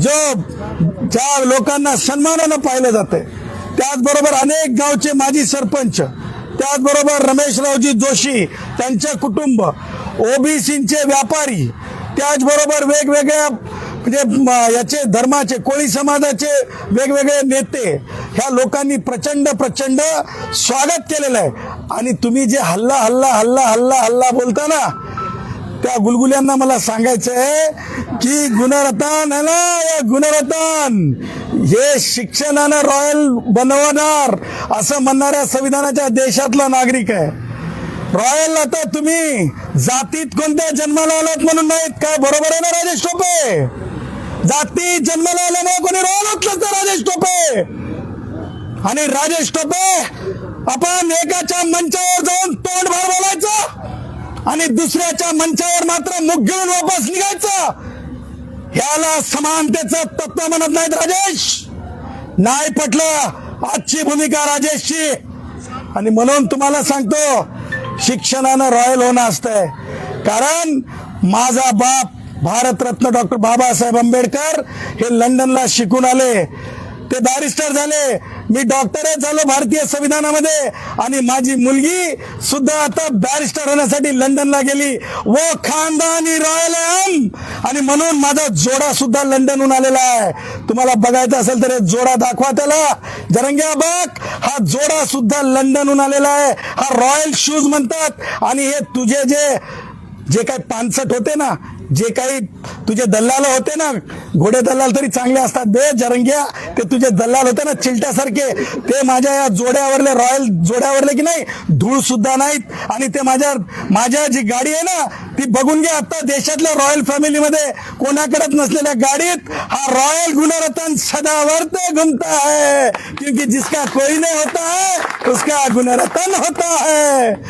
जो ज्या लोकांना सन्मानानं पाहिलं जाते त्याचबरोबर अनेक गावचे माजी सरपंच त्याचबरोबर रमेशरावजी जोशी त्यांचे कुटुंब ओबीसीचे व्यापारी त्याचबरोबर वेगवेगळ्या म्हणजे याचे धर्माचे कोळी समाजाचे वेगवेगळे नेते ह्या लोकांनी प्रचंड प्रचंड स्वागत केलेलं आहे. आणि तुम्ही जे हल्ला हल्ला हल्ला हल्ला हल्ला बोलता ना त्या गुलगुल्यांना मला सांगायचं आहे की गुणरत्न आहे ना या गुणरत्न. हे शिक्षणानं रॉयल बनवणार असं म्हणणाऱ्या संविधानाच्या देशातला नागरिक आहे. रॉयल आता तुम्ही जातीत कोणत्या जन्माला आलात म्हणून नाहीत काय? बरोबर आहे ना राजेश टोपे? जाती जन्माला आल्यामुळे कोणी रॉयल होत तर राजेश टोपे. आणि राजेश टोपे आपण एकाच्या मंचावर जाऊन तोंड भर आणि दुसऱ्याच्या मंचावर मात्र मुग घेऊन वापस निघायचं. ह्याला समानतेचं तत्व म्हणत नाहीत राजेश. नाही पटलं आजची भूमिका राजेशची. आणि म्हणून तुम्हाला सांगतो शिक्षणानं रॉयल होणं असतंय. कारण माझा बाप भारतरत्न डॉक्टर बाबासाहेब आंबेडकर हे लंडनला शिकून आले. ते बॅरिस्टर झाले. मी डॉक्टरच झालो भारतीय संविधानामध्ये आणि माझी मुलगी सुद्धा आता बॅरिस्टर होण्यासाठी लंडनला गेली. व खानदानी रॉयल एम. आणि म्हणून माझा जोडा सुद्धा लंडनहून आलेला आहे. तुम्हाला बघायचं असेल तर जोडा दाखवा त्याला. जरंग्या बघ हा जोडा सुद्धा लंडनहून आलेला आहे. हा रॉयल शूज म्हणतात. आणि हे तुझे जे जे काही पानसट होते ना जे काही तुझे दल्लाल होते ना घोडे दल्लाल तरी चांगले असतात. बे जरंग्या ते तुझे दल्लाल होते ना चिलट्यासारखे. ते माझ्या या जोड्यावरले रॉयल जोड्यावरले की नाही धूळ सुद्धा नाहीत. आणि ते माझ्या माझ्या जी गाडी आहे ना ती बघून घ्या आता देशातल्या रॉयल फॅमिलीमध्ये कोणाकडेच नसलेल्या गाडीत हा रॉयल गुणरत्न सदावर्त घूमता है क्योंकि जिसका कोई नाही होता है उसका गुणरत्न होता है.